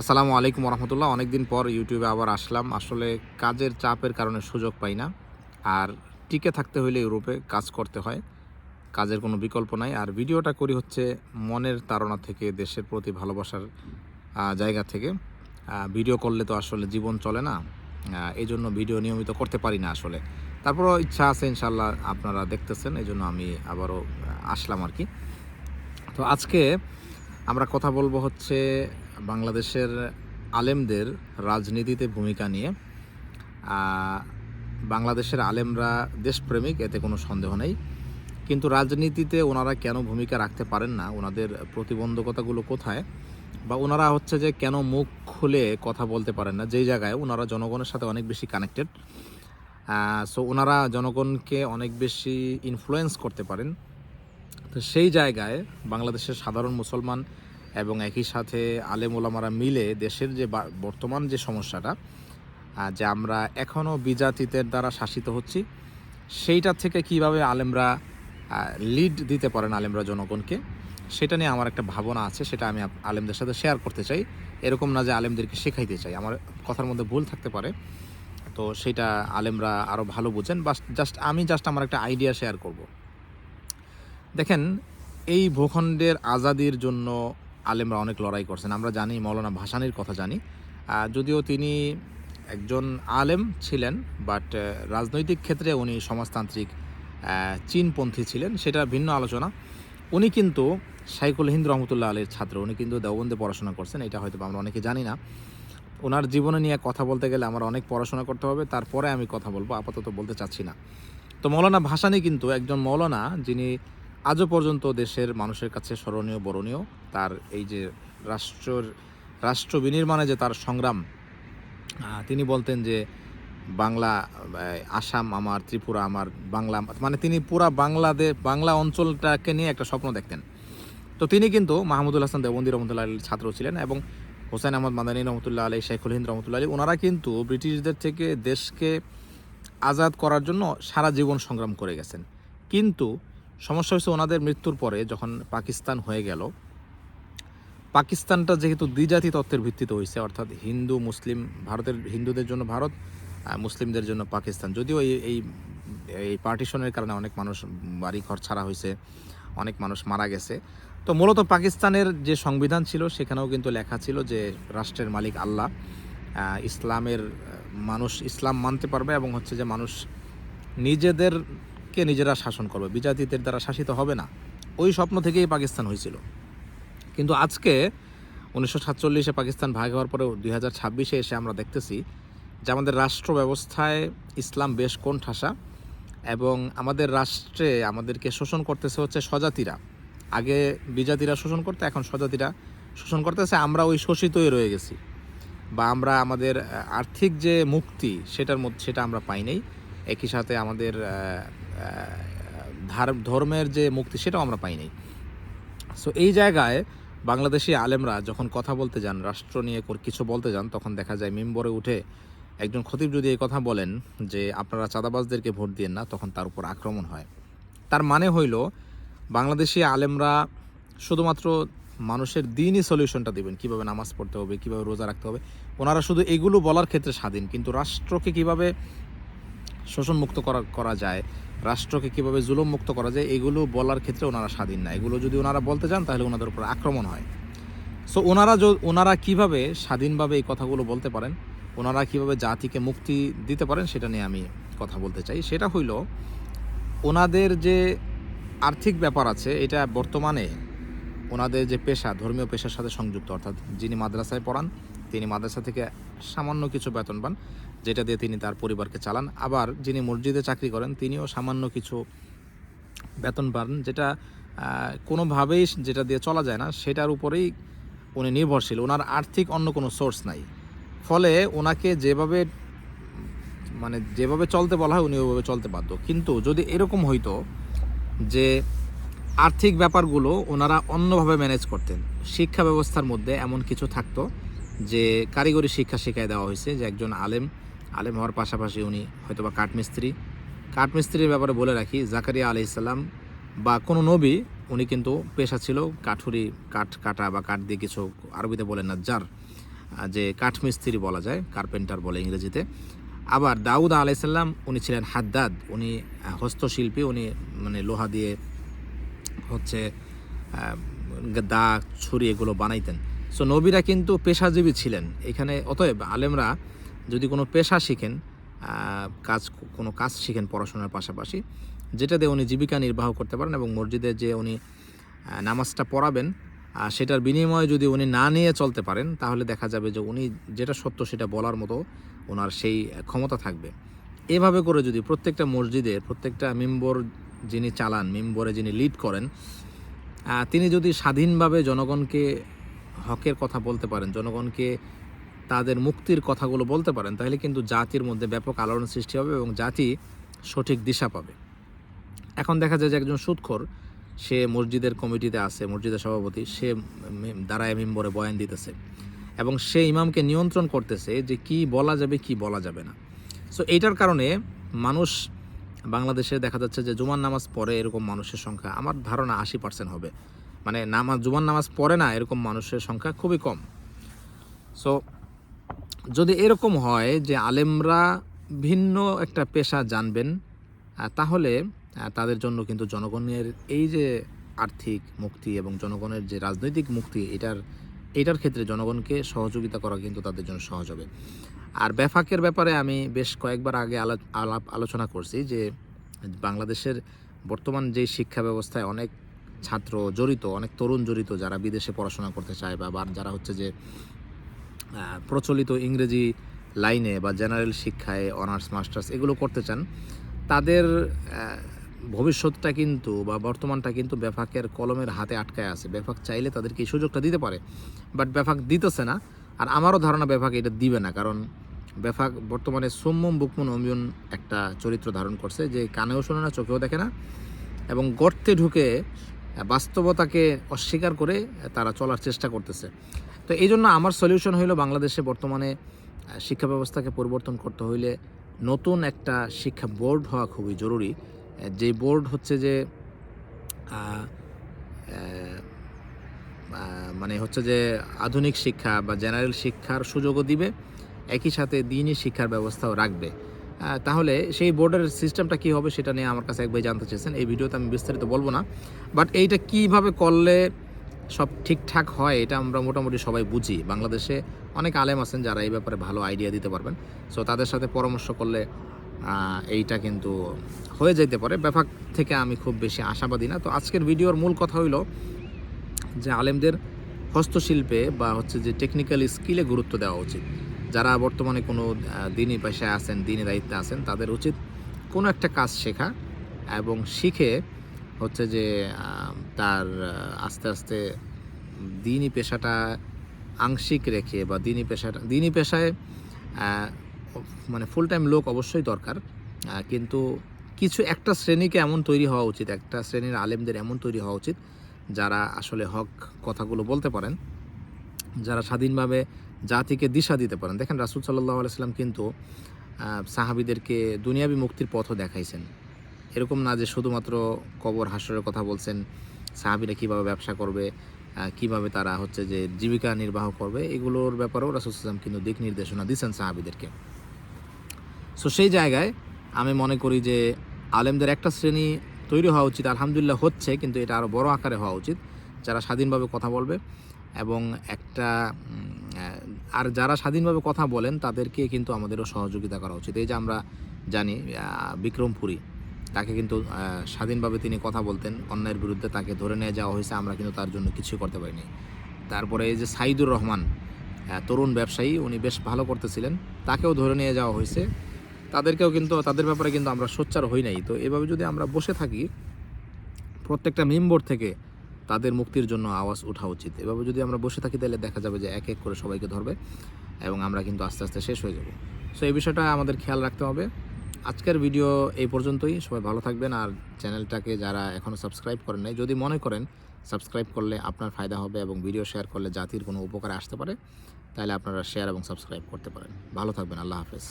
আসসালামু আলাইকুম রহমতুল্লাহ অনেকদিন পর ইউটিউবে আবার আসলাম। আসলে কাজের চাপের কারণে সুযোগ পাই না। আর টিকে থাকতে হলে ইউরোপে কাজ করতে হয়। কাজের কোনো বিকল্প নাই। আর ভিডিওটা করি হচ্ছে মনের তাড়না থেকে, দেশের প্রতি ভালোবাসার জায়গা থেকে। ভিডিও করলে তো আসলে জীবন চলে না। এই জন্য ভিডিও নিয়মিত করতে পারি না আসলে। তারপরও ইচ্ছা আছে ইনশাল্লাহ আপনারা দেখতেছেন এই জন্য আমি আবারও আসলাম আর কি। তো আজকে আমরা কথা বলব হচ্ছে বাংলাদেশের আলেমদের রাজনীতিতে ভূমিকা নিয়ে বাংলাদেশের আলেমরা দেশপ্রেমিক, এতে কোনো সন্দেহ নেই। কিন্তু রাজনীতিতে ওনারা কেন ভূমিকা রাখতে পারেন না? ওনাদের প্রতিবন্ধকতাগুলো কোথায়? বা ওনারা হচ্ছে যে কেন মুখ খুলে কথা বলতে পারেন না? যেই জায়গায় ওনারা জনগণের সাথে অনেক বেশি কানেক্টেড সো ওনারা জনগণকে অনেক বেশি ইনফ্লুয়েন্স করতে পারেন। তো সেই জায়গায় বাংলাদেশের সাধারণ মুসলমান এবং একই সাথে আলেম ওলামারা মিলে দেশের যে বা- বর্তমান যে সমস্যাটা যে আমরা এখনও বিজাতিদের দ্বারা শাসিত হচ্ছি সেইটা থেকে কীভাবে আলেমরা লিড দিতে পারেন আলেমরা জনগণকে, সেটা নিয়ে আমার একটা ভাবনা আছে, সেটা আমি আলেমদের সাথে শেয়ার করতে চাই। এরকম না যে আলেমদেরকে শেখাইতে চাই। আমার কথার মধ্যে ভুল থাকতে পারে। তো সেটা আলেমরা আরও ভালো বুঝেন। বাস জাস্ট আমি জাস্ট আমার একটা আইডিয়া শেয়ার করব। দেখেন, এই ভূখণ্ডের আজাদির জন্য আলেমরা অনেক লড়াই করছেন। আমরা জানি, মৌলানা ভাসানির কথা জানি। যদিও তিনি একজন আলেম ছিলেন, বাট রাজনৈতিক ক্ষেত্রে উনি সমাজতান্ত্রিক চীনপন্থী ছিলেন, সেটা ভিন্ন আলোচনা। উনি কিন্তু শাইকুল হিন্দ রহমতুল্লাহ আলীর ছাত্র, উনি কিন্তু দেওবন্দে পড়াশোনা করছেন, এটা হয়তো আমরা অনেকে জানি না। ওনার জীবনে নিয়ে কথা বলতে গেলে আমার অনেক পড়াশোনা করতে হবে, তারপরে আমি কথা বলব, আপাতত বলতে চাচ্ছি না। তো মৌলানা ভাসানি কিন্তু একজন মৌলানা, যিনি আজও পর্যন্ত দেশের মানুষের কাছে স্মরণীয়, বরণীয় তার এই যে রাষ্ট্রের, রাষ্ট্র বিনির্মাণে যে তার সংগ্রাম তিনি বলতেন যে বাংলা আসাম আমার, ত্রিপুরা আমার, বাংলা মানে তিনি পুরা বাংলাদেশ বাংলা অঞ্চলটাকে নিয়ে একটা স্বপ্ন দেখতেন। তো তিনি কিন্তু মাহমুদুল হাসান দেবন্দি রহমতুল্লাহ আলীর ছাত্র ছিলেন এবং হোসেন আহমদ মাদানী রহমতুল্লাহ আলী শেখুল হিন্দ রহমতুল্লাহ আলী, ওনারা কিন্তু ব্রিটিশদের থেকে দেশকে আজাদ করার জন্য সারা জীবন সংগ্রাম করে গেছেন। কিন্তু সমস্যা হয়েছে ওনাদের মৃত্যুর পরে যখন পাকিস্তান হয়ে গেল। পাকিস্তানটা যেহেতু দ্বিজাতি তত্ত্বের ভিত্তিতে হয়েছে অর্থাৎ হিন্দু, মুসলিম, ভারতের, হিন্দুদের জন্য ভারত মুসলিমদের জন্য পাকিস্তান। যদিও এই এই এই পার্টিশনের কারণে অনেক মানুষ বাড়ি ঘর ছাড়া হয়েছে অনেক মানুষ মারা গেছে। তো মূলত পাকিস্তানের যে সংবিধান ছিল, সেখানেও কিন্তু লেখা ছিল যে রাষ্ট্রের মালিক আল্লাহ ইসলামের মানুষ ইসলাম মানতে পারবে এবং হচ্ছে যে মানুষ নিজেদেরকে নিজেরা শাসন করবে, বিজাতিদের দ্বারা শাসিত হবে না। ওই স্বপ্ন থেকেই পাকিস্তান হয়েছিল। কিন্তু আজকে উনিশশো সাতচল্লিশে পাকিস্তান ভাগ হওয়ার পরে দুই হাজার ছাব্বিশে এসে আমরা দেখতেছি যে আমাদের রাষ্ট্র ব্যবস্থায় ইসলাম বেশ কোন ঠাসা এবং আমাদের রাষ্ট্রে আমাদেরকে শোষণ করতেছে হচ্ছে স্বজাতিরা। আগে বিজাতিরা শোষণ করতে, এখন স্বজাতিরা শোষণ করতেছে। আমরা ওই শোষিতই রয়ে গেছি। বা আমরা আমাদের আর্থিক যে মুক্তি, সেটার মধ্যে, সেটা আমরা পাই নাই। একই সাথে আমাদের ধর্মের যে মুক্তি সেটাও আমরা পাই নাই। সো এই জায়গায় বাংলাদেশি আলেমরা যখন কথা বলতে যান, রাষ্ট্র নিয়ে কিছু বলতে যান, তখন দেখা যায় মেম্বরে উঠে একজন খতিব যদি এই কথা বলেন যে, আপনারা চাঁদাবাজদেরকে ভোট দিয়েন না, তখন তার উপর আক্রমণ হয়। তার মানে হইল, বাংলাদেশি আলেমরা শুধুমাত্র মানুষের দিনই সলিউশনটা দিবেন। কীভাবে নামাজ পড়তে হবে, কীভাবে রোজা রাখতে হবে, ওনারা শুধু এগুলো বলার ক্ষেত্রে স্বাধীন, কিন্তু রাষ্ট্রকে কীভাবে শোষণ মুক্ত করা করা যায়, রাষ্ট্রকে কীভাবে জুলুম মুক্ত করা যায়, এগুলো বলার ক্ষেত্রে ওনারা স্বাধীন না। এগুলো যদি ওনারা বলতে যান তাহলে ওনাদের উপর আক্রমণ হয়। সো ওনারা ওনারা কীভাবে স্বাধীনভাবে এই কথাগুলো বলতে পারেন, ওনারা কীভাবে জাতিকে মুক্তি দিতে পারেন, সেটা নিয়ে আমি কথা বলতে চাই। সেটা হইল, ওনাদের যে আর্থিক ব্যাপার আছে, এটা বর্তমানে ওনাদের যে পেশা, ধর্মীয় পেশার সাথে সংযুক্ত, অর্থাৎ যিনি মাদ্রাসায় পড়ান তিনি মাদ্রাসা থেকে সামান্য কিছু বেতন পান, যেটা দিয়ে তিনি তার পরিবারকে চালান। আবার যিনি মসজিদে চাকরি করেন, তিনিও সামান্য কিছু বেতন পান, যেটা কোনোভাবেই যেটা দিয়ে চলা যায় না, সেটার উপরেই উনি নির্ভরশীল। ওনার আর্থিক অন্য কোনো সোর্স নাই। ফলে ওনাকে যেভাবে মানে যেভাবে চলতে বলা হয়, উনি ওইভাবে চলতে বাধ্য। কিন্তু যদি এরকম হইতো যে আর্থিক ব্যাপারগুলো ওনারা অন্যভাবে ম্যানেজ করতেন, শিক্ষা ব্যবস্থার মধ্যে এমন কিছু থাকতো যে কারিগরি শিক্ষা শেখায় দেওয়া হয়েছে যে একজন আলেম আলেম হওয়ার পাশাপাশি উনি হয়তোবা কাঠমিস্ত্রি। কাঠমিস্ত্রির ব্যাপারে বলে রাখি, জাকারিয়া আলি ইসলাম বা কোনো নবী, উনি কিন্তু পেশা ছিল কাঠুরি, কাঠ কাটা বা কাঠ দিয়ে কিছু আরবিতে বলেন না জার যে কাঠমিস্ত্রি বলা যায়, কার্পেন্টার বলে ইংরেজিতে। আবার দাউদ আলাইসাল্লাম উনি ছিলেন হাদ্দাদ, উনি হস্তশিল্পী, উনি মানে লোহা দিয়ে হচ্ছে দা ছুরি এগুলো বানাইতেন। সো নবীরা কিন্তু পেশাজীবী ছিলেন। এখানে অতএব আলেমরা যদি কোনো পেশা শিখেন কাজ, কোনো কাজ শিখেন পড়াশোনার পাশাপাশি, যেটা দিয়ে উনি জীবিকা নির্বাহ করতে পারেন এবং মসজিদে যে উনি নামাজটা পড়াবেন সেটার বিনিময়ে যদি উনি না নিয়ে চলতে পারেন, তাহলে দেখা যাবে যে উনি যেটা সত্য সেটা বলার মতো ওনার সেই ক্ষমতা থাকবে। এভাবে করে যদি প্রত্যেকটা মসজিদে প্রত্যেকটা মেম্বর যিনি চালান, মেম্বরে যিনি লিড করেন তিনি যদি স্বাধীনভাবে জনগণকে হকের কথা বলতে পারেন, জনগণকে তাদের মুক্তির কথাগুলো বলতে পারেন, তাহলে কিন্তু জাতির মধ্যে ব্যাপক আলোড়ন সৃষ্টি হবে এবং জাতি সঠিক দিশা পাবে। এখন দেখা যায় যে একজন সুদখোর সে মসজিদের কমিটিতে আছে, মসজিদের সভাপতি, সে দাঁড়ায় মেম্বরে বয়ান দিতেছে এবং সে ইমামকে নিয়ন্ত্রণ করতেছে যে কি বলা যাবে, কি বলা যাবে না। সো এইটার কারণে মানুষ বাংলাদেশে দেখা যাচ্ছে যে জুমার নামাজ পড়ে এরকম মানুষের সংখ্যা, আমার ধারণা আশি পার্সেন্ট হবে। মানে নামাজ, জুমার নামাজ পড়ে না, এরকম মানুষের সংখ্যা খুবই কম। সো যদি এরকম হয় যে আলেমরা ভিন্ন একটা পেশা জানবেন তাহলে তাদের জন্য কিন্তু জনগণের এই যে আর্থিক মুক্তি এবং জনগণের যে রাজনৈতিক মুক্তি, এটার এটার ক্ষেত্রে জনগণকে সহযোগিতা করা কিন্তু তাদের জন্য সহজ হবে। আর বেফাকের ব্যাপারে আমি বেশ কয়েকবার আগে আলা- আলাপ, আলোচনা করছি যে বাংলাদেশের বর্তমান যে শিক্ষা ব্যবস্থায় অনেক ছাত্র জড়িত, অনেক তরুণ জড়িত যারা বিদেশে পড়াশোনা করতে চায় বা যারা হচ্ছে যে প্রচলিত ইংরেজি লাইনে বা জেনারেল শিক্ষায় অনার্স মাস্টার্স এগুলো করতে চান, তাদের ভবিষ্যৎটা কিন্তু বা বর্তমানটা কিন্তু বেফাকের কলমের হাতে আটকায় আছে। বেফাক চাইলে তাদেরকে এই সুযোগটা দিতে পারে বাট বেফাক দিতেছে না। আর আমারও ধারণা বেফাক এটা দিবে না, কারণ বেফাক বর্তমানে সোম্মম বুকমন অমিয়ন একটা চরিত্র ধারণ করছে যে কানেও শোনে না, চোখেও দেখে না এবং গর্তে ঢুকে বাস্তবতাকে অস্বীকার করে তারা চলার চেষ্টা করতেছে। তো এই জন্য আমার সলিউশন হইল বাংলাদেশে বর্তমানে শিক্ষা ব্যবস্থাকে পরিবর্তন করতে হইলে নতুন একটা শিক্ষা বোর্ড হওয়া খুবই জরুরি। যে বোর্ড হচ্ছে যে মানে হচ্ছে যে আধুনিক শিক্ষা বা জেনারেল শিক্ষার সুযোগও দিবে, একই সাথে দিনই শিক্ষার ব্যবস্থাও রাখবে। তাহলে সেই বোর্ডের সিস্টেমটা কী হবে সেটা নিয়ে আমার কাছে একবার জানতে চেয়েছেন। এই ভিডিওতে আমি বিস্তারিত বলব না। বাট এইটা কীভাবে করলে সব ঠিকঠাক হয় এটা আমরা মোটামুটি সবাই বুঝি। বাংলাদেশে অনেক আলেম আছেন যারা এই ব্যাপারে ভালো আইডিয়া দিতে পারবেন। সো তাদের সাথে পরামর্শ করলে এইটা কিন্তু হয়ে যেতে পারে। ব্যাপার থেকে আমি খুব বেশি আশাবাদী না। তো আজকের ভিডিওর মূল কথা হইল যে আলেমদের হস্তশিল্পে বা হচ্ছে যে টেকনিক্যাল স্কিলে গুরুত্ব দেওয়া উচিত। যারা বর্তমানে কোনো দিনই পেশায় আছেন, দিনই দায়িত্বে আছেন, তাদের উচিত কোনো একটা কাজ শেখা এবং শিখে হচ্ছে যে তার আস্তে আস্তে দিনই পেশাটা আংশিক রেখে বা দিনই পেশাটা, দিনই পেশায় মানে ফুল টাইম লোক অবশ্যই দরকার কিন্তু কিছু একটা শ্রেণীকে এমন তৈরি হওয়া উচিত, একটা শ্রেণির আলেমদের এমন তৈরি হওয়া উচিত, যারা আসলে হক কথাগুলো বলতে পারেন, যারা স্বাধীনভাবে জাতিকে দিশা দিতে পারেন। দেখেন রাসুল সাল্লাহ আলাইসাল্লাম কিন্তু সাহাবিদেরকে দুনিয়াবি মুক্তির পথও দেখাইছেন। এরকম না যে শুধুমাত্র কবর হাসরের কথা বলছেন, সাহাবিরা কীভাবে ব্যবসা করবে কীভাবে তারা হচ্ছে যে জীবিকা নির্বাহ করবে, এগুলোর ব্যাপারেও রাসুল সাল্লাম কিন্তু দিক নির্দেশনা দিচ্ছেন সাহাবিদেরকে। সো সেই জায়গায় আমি মনে করি যে আলেমদের একটা শ্রেণি তৈরি হওয়া উচিত, আলহামদুলিল্লাহ হচ্ছে, কিন্তু এটা আরও বড় আকারে হওয়া উচিত। যারা স্বাধীনভাবে কথা বলবে এবং একটা আর যারা স্বাধীনভাবে কথা বলেন, তাদেরকে কিন্তু আমাদেরও সহযোগিতা করা উচিত। এই যে আমরা জানি বিক্রমপুরী তাকে কিন্তু স্বাধীনভাবে তিনি কথা বলতেন, অন্যায়ের বিরুদ্ধে তাকে ধরে নিয়ে যাওয়া হয়েছে, আমরা কিন্তু তার জন্য কিছুই করতে পারিনি। তারপরে এই যে সাইদুর রহমান তরুণ ব্যবসায়ী, উনি বেশ ভালো করতেছিলেন, তাকেও ধরে নিয়ে যাওয়া হয়েছে। তাদেরকেও কিন্তু, তাদের ব্যাপারে কিন্তু আমরা সোচ্চার হই নাই। তো এভাবে যদি আমরা বসে থাকি, প্রত্যেকটা মেম্বর থেকে তাদের মুক্তির জন্য আওয়াজ ওঠা উচিত। এভাবে যদি আমরা বসে থাকি, তাহলে দেখা যাবে যে এক এক করে সবাইকে ধরবে এবং আমরা কিন্তু আস্তে আস্তে শেষ হয়ে যাব। সো এই বিষয়টা আমাদের খেয়াল রাখতে হবে। আজকের ভিডিও এই পর্যন্তই। সবাই ভালো থাকবেন আর চ্যানেলটাকে যারা এখনও সাবস্ক্রাইব করেন নাই, যদি মনে করেন সাবস্ক্রাইব করলে আপনার ফায়দা হবে এবং ভিডিও শেয়ার করলে জাতির কোনো উপকারে আসতে পারে, তাহলে আপনারা শেয়ার এবং সাবস্ক্রাইব করতে পারেন। ভালো থাকবেন। আল্লাহ হাফেজ।